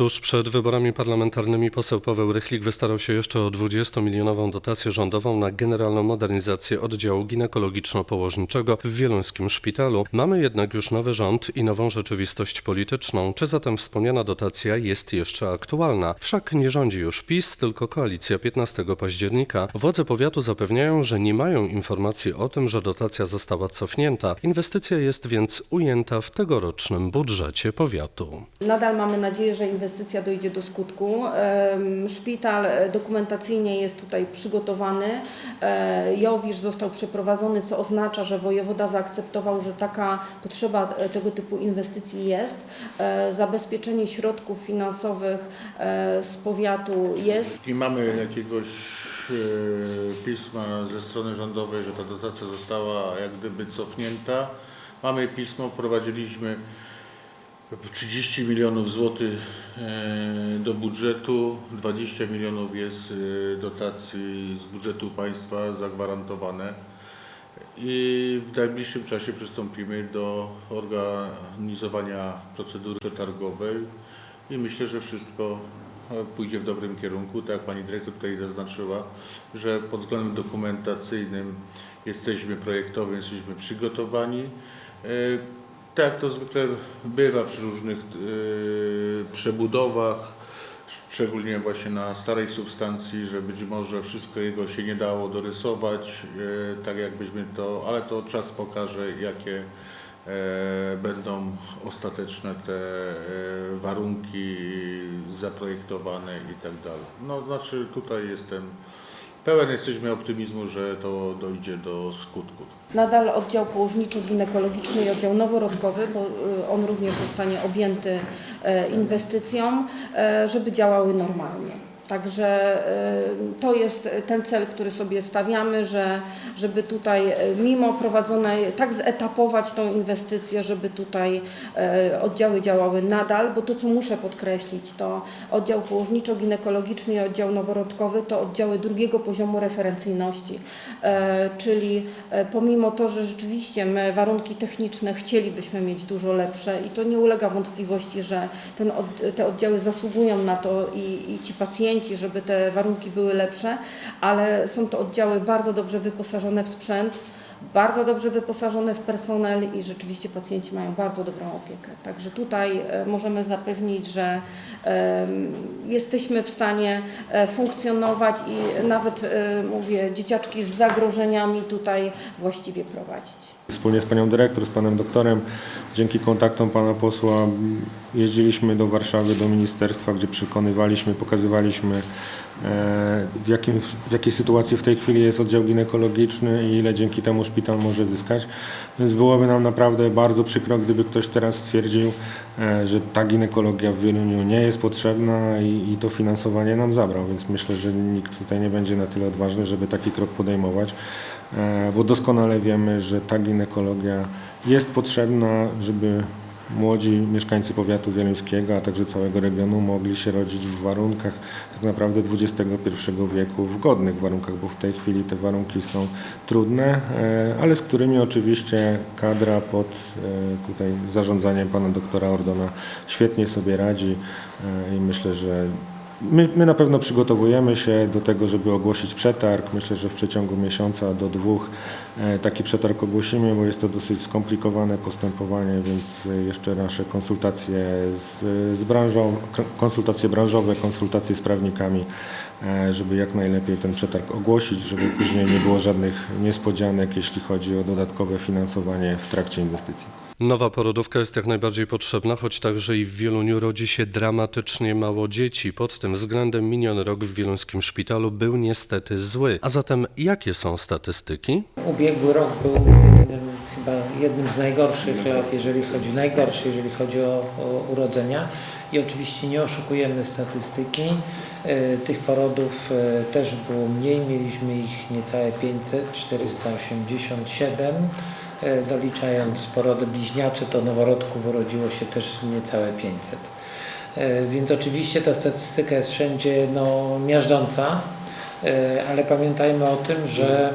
Tuż przed wyborami parlamentarnymi poseł Paweł Rychlik wystarał się jeszcze o 20-milionową dotację rządową na generalną modernizację oddziału ginekologiczno-położniczego w Wieluńskim Szpitalu. Mamy jednak już nowy rząd i nową rzeczywistość polityczną. Czy zatem wspomniana dotacja jest jeszcze aktualna? Wszak nie rządzi już PiS, tylko koalicja 15 października. Władze powiatu zapewniają, że nie mają informacji o tym, że dotacja została cofnięta. Inwestycja jest więc ujęta w tegorocznym budżecie powiatu. Nadal mamy nadzieję, że inwestycja dojdzie do skutku. Szpital dokumentacyjnie jest tutaj przygotowany. E, Jowisz został przeprowadzony, co oznacza, że wojewoda zaakceptował, że taka potrzeba e, tego typu inwestycji jest. E, Zabezpieczenie środków finansowych z powiatu jest. Nie mamy jakiegoś pisma ze strony rządowej, że ta dotacja została jak gdyby cofnięta. Mamy pismo, wprowadziliśmy 30 milionów złotych e, do budżetu, 20 milionów jest e, dotacji z budżetu państwa zagwarantowane i w najbliższym czasie przystąpimy do organizowania procedury przetargowej i myślę, że wszystko e, pójdzie w dobrym kierunku. Tak jak Pani Dyrektor tutaj zaznaczyła, że pod względem dokumentacyjnym jesteśmy projektowym, jesteśmy przygotowani. Tak to zwykle bywa przy różnych e, przebudowach, szczególnie właśnie na starej substancji, że być może wszystko jego się nie dało dorysować, e, tak jakbyśmy to, ale to czas pokaże, jakie e, będą ostateczne te e, warunki zaprojektowane i tak dalej. No znaczy tutaj jestem pełen jesteśmy optymizmu, że to dojdzie do skutku. Nadal oddział położniczo-ginekologiczny i oddział noworodkowy, bo y, on również zostanie objęty e, inwestycją, e, żeby działały normalnie. Także e, to jest ten cel, który sobie stawiamy, że żeby tutaj e, mimo prowadzonej, tak zetapować tą inwestycję, żeby tutaj e, oddziały działały nadal, bo to co muszę podkreślić, to oddział położniczo-ginekologiczny i oddział noworodkowy to oddziały drugiego poziomu referencyjności, E, czyli e, pomimo to, że rzeczywiście my warunki techniczne chcielibyśmy mieć dużo lepsze i to nie ulega wątpliwości, że ten te oddziały zasługują na to i, i ci pacjenci, żeby te warunki były lepsze, ale są to oddziały bardzo dobrze wyposażone w sprzęt, bardzo dobrze wyposażone w personel i rzeczywiście pacjenci mają bardzo dobrą opiekę. Także tutaj e, możemy zapewnić, że jesteśmy w stanie e, funkcjonować i nawet, e, mówię, dzieciaczki z zagrożeniami tutaj właściwie prowadzić. Wspólnie z panią dyrektor, z panem doktorem, dzięki kontaktom pana posła jeździliśmy do Warszawy, do ministerstwa, gdzie przekonywaliśmy, pokazywaliśmy w, jakim, w jakiej sytuacji w tej chwili jest oddział ginekologiczny i ile dzięki temu szpital może zyskać. Więc byłoby nam naprawdę bardzo przykro, gdyby ktoś teraz stwierdził, e, że ta ginekologia w Wieluniu nie jest potrzebna i, i to finansowanie nam zabrał. Więc myślę, że nikt tutaj nie będzie na tyle odważny, żeby taki krok podejmować e, bo doskonale wiemy, że ta ginekologia jest potrzebna, żeby młodzi mieszkańcy powiatu wieluńskiego, a także całego regionu mogli się rodzić w warunkach tak naprawdę XXI wieku, w godnych warunkach, bo w tej chwili te warunki są trudne, e, ale z którymi oczywiście kadra pod e, tutaj zarządzaniem pana doktora Ordona świetnie sobie radzi e, i myślę, że My, my na pewno przygotowujemy się do tego, żeby ogłosić przetarg. Myślę, że w przeciągu miesiąca do dwóch e, taki przetarg ogłosimy, bo jest to dosyć skomplikowane postępowanie, więc e, jeszcze nasze konsultacje z, z branżą, konsultacje branżowe, konsultacje z prawnikami, żeby jak najlepiej ten przetarg ogłosić, żeby później nie było żadnych niespodzianek, jeśli chodzi o dodatkowe finansowanie w trakcie inwestycji. Nowa porodówka jest jak najbardziej potrzebna, choć także i w Wieluniu rodzi się dramatycznie mało dzieci. Pod tym względem miniony rok w Wieluńskim Szpitalu był niestety zły. A zatem jakie są statystyki? Ubiegły rok był jednym, chyba jednym z najgorszych lat, jeżeli chodzi najgorszy, jeżeli chodzi o, o urodzenia. I oczywiście nie oszukujemy statystyki. E, Tych porodów e, też było mniej, mieliśmy ich niecałe 500, 487. E, Doliczając porody bliźniacze, to noworodków urodziło się też niecałe 500. E, Więc oczywiście ta statystyka jest wszędzie no, miażdżąca. Ale pamiętajmy o tym, że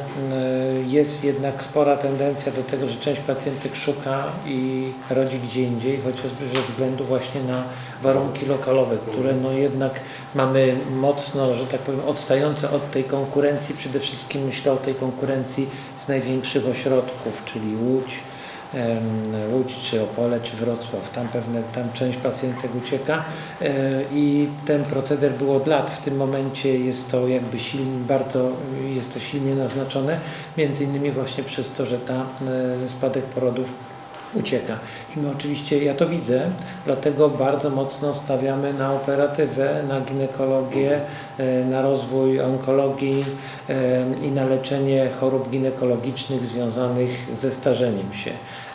jest jednak spora tendencja do tego, że część pacjentek szuka i rodzi gdzie indziej, chociażby ze względu właśnie na warunki lokalowe, które no jednak mamy mocno, że tak powiem, odstające od tej konkurencji. Przede wszystkim myślę o tej konkurencji z największych ośrodków, czyli Łódź, Łódź, czy Opole, czy Wrocław. Tam pewne, tam część pacjentek ucieka e, i ten proceder był od lat. W tym momencie jest to jakby silnie, bardzo jest to silnie naznaczone, między innymi właśnie przez to, że ta e, spadek porodów ucieka. I my oczywiście, ja to widzę, dlatego bardzo mocno stawiamy na operatywę, na ginekologię, e, na rozwój onkologii e, i na leczenie chorób ginekologicznych związanych ze starzeniem się.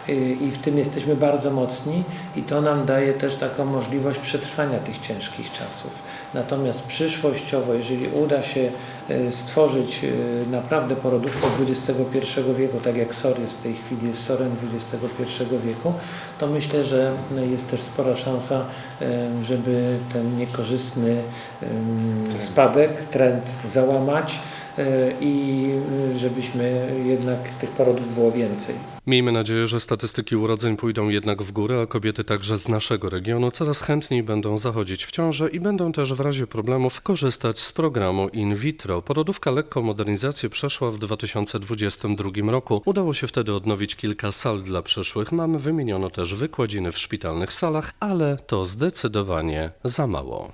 I- I w tym jesteśmy bardzo mocni i to nam daje też taką możliwość przetrwania tych ciężkich czasów. Natomiast przyszłościowo, jeżeli uda się e, stworzyć e, naprawdę porodówkę XXI wieku, tak jak SOR jest w tej chwili, jest SORem XXI wieku, to myślę, że no, jest też spora szansa, żeby ten niekorzystny spadek, trend załamać i e, żebyśmy jednak tych porodów było więcej. Miejmy nadzieję, że statystyki urodzeń pójdą jednak w górę, a kobiety także z naszego regionu coraz chętniej będą zachodzić w ciążę i będą też w razie problemów korzystać z programu in vitro. Porodówka lekko modernizację przeszła w 2022 roku. Udało się wtedy odnowić kilka sal dla przyszłych mam. Wymieniono też wykładziny w szpitalnych salach, ale to zdecydowanie za mało.